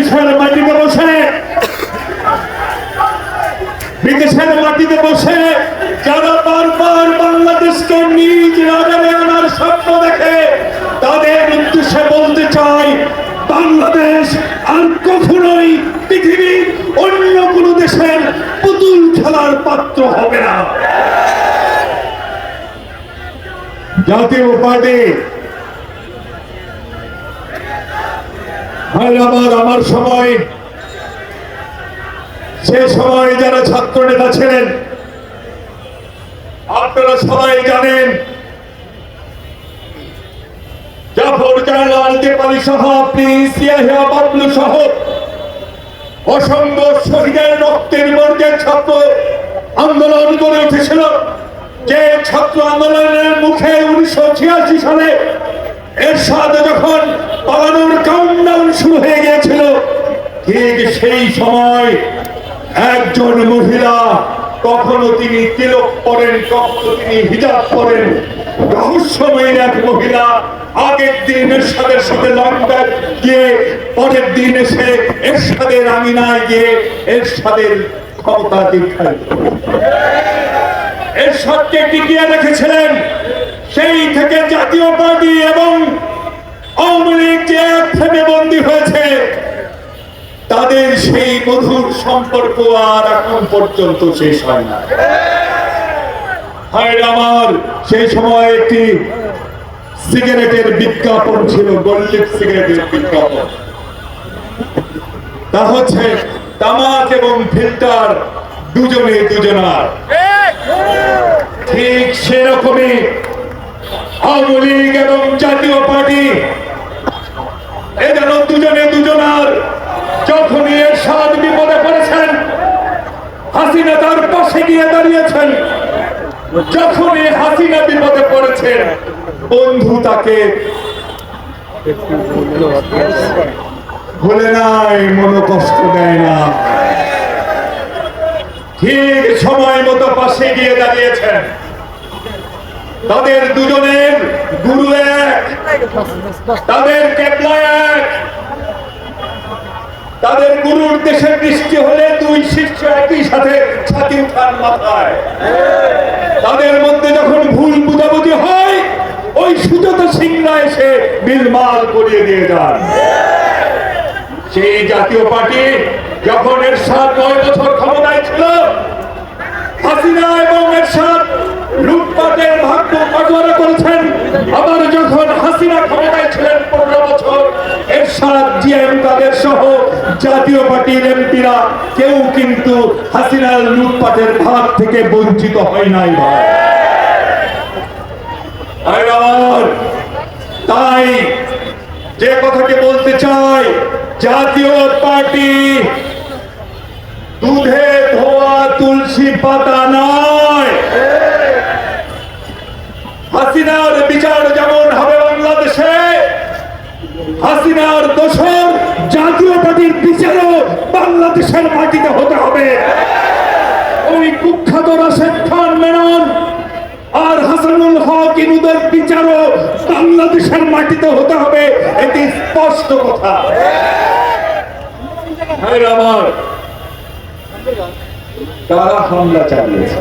বিদেশের মাটিতে বসে। বিদেশের মাটিতে বসে যারা বারবার বাংলাদেশকে নিজ রাজারে আনার স্বপ্ন দেখে, তাদের উদ্দেশ্যে বলতে চাই, বাংলাদেশ আর কখনোই পৃথিবীর অন্য কোন দেশের পুতুল খেলার পাত্র হবে না। জাতীয় পার্টি ভাই আমার সময়। সে সময় যারা ছাত্র নেতা ছিলেন, আপনারা সবাই জানেন অসংখ্য রক্তের ছাত্র আন্দোলন উঠেছিল। যে ছাত্র আন্দোলনের মুখে উনিশশো ছিয়াশি সালে এর সাথে যখন শুরু হয়ে গিয়েছিল। ঠিক সেই সময় একজন মহিলা কখনো তিনি তিলক পরেন কখনো তিনি হিজাব পরেন। রহস্যময় এক মহিলা আগের দিন এরশাদের সাথে লন্ডন গিয়ে, পরের দিন এসে এরশাদের আমিনায় গিয়ে এরশাদের ক্ষমতা দীক্ষায় এরশাদকে টিকিয়ে রেখেছিলেন সেই থেকে জাতীয় পার্টি এবং আওয়ামী এক বন্দী হয়েছে। তাদের সেই মধুর সম্পর্ক আর এখন পর্যন্ত শেষ হয় না। হায় আমার সেই সময় একটি সিগারেটের বিজ্ঞাপন ছিল সিগারেটের বিজ্ঞাপন। তা হচ্ছে তামাক এবং ফিল্টার দুজনে দুজনার। ঠিক সেরকমই আওয়ামী লীগ এবং জাতীয় পার্টি দুজনে দুজনার যখনই এর সাত বিপদে পড়েছেন, হাসিনা তার পাশে গিয়ে দাঁড়িয়েছেন। যখনই হাসিনা বিপদে পড়েছেন, বন্ধু তাকে ভুলে নাই মনো কষ্ট দেয় না। ঠিক সময় মতো পাশে গিয়ে দাঁড়িয়েছেন। তাদের দুজনের গুরু এক, তাদের কেবলা এক তাদের গুরুর দেশের বৃষ্টি হলে দুই শিষ্য একই সাথে ছাতি উঠান মাথায়। তাদের মধ্যে যখন ভুল বুঝাবুঝি হয়, ওই সুজাতা সিংরা এসে বিলমাল করিয়ে দিয়ে যান। সেই জাতীয় পার্টি যখন এর সাত নয় বছর ক্ষমতায় ছিল, হাসিনা এবং এর সাত লুটপাটের ভাগ্য কাটোয়ারা করেছেন। আবার যখন হাসিনা ক্ষমতায় ছিলেন পনেরো বছর, এরশাদ, জিএম তাদের সহ জাতীয় পার্টির এমপিরা কেউ কিন্তু হাসিনার লুটপাটের ভাগ থেকে বঞ্চিত হয় নাই ভাই। তাই যে কথাটি বলতে চাই, জাতীয় পার্টি দুধে ধোয়া তুলসী পাতা নয়। হাসিনার বিচার যেমন হবে বাংলাদেশে, হাসিনার দোষর জাতীয় পার্টির বিচারও বাংলাদেশের মাটিতে হতে হবে। ওই কুখ্যাত রাশেদ খান মেনন আর হাসানুল হক ইনুদের বিচারও বাংলাদেশের মাটিতে হতে হবে, এটি স্পষ্ট কথা। কারা হামলা চালিয়েছে?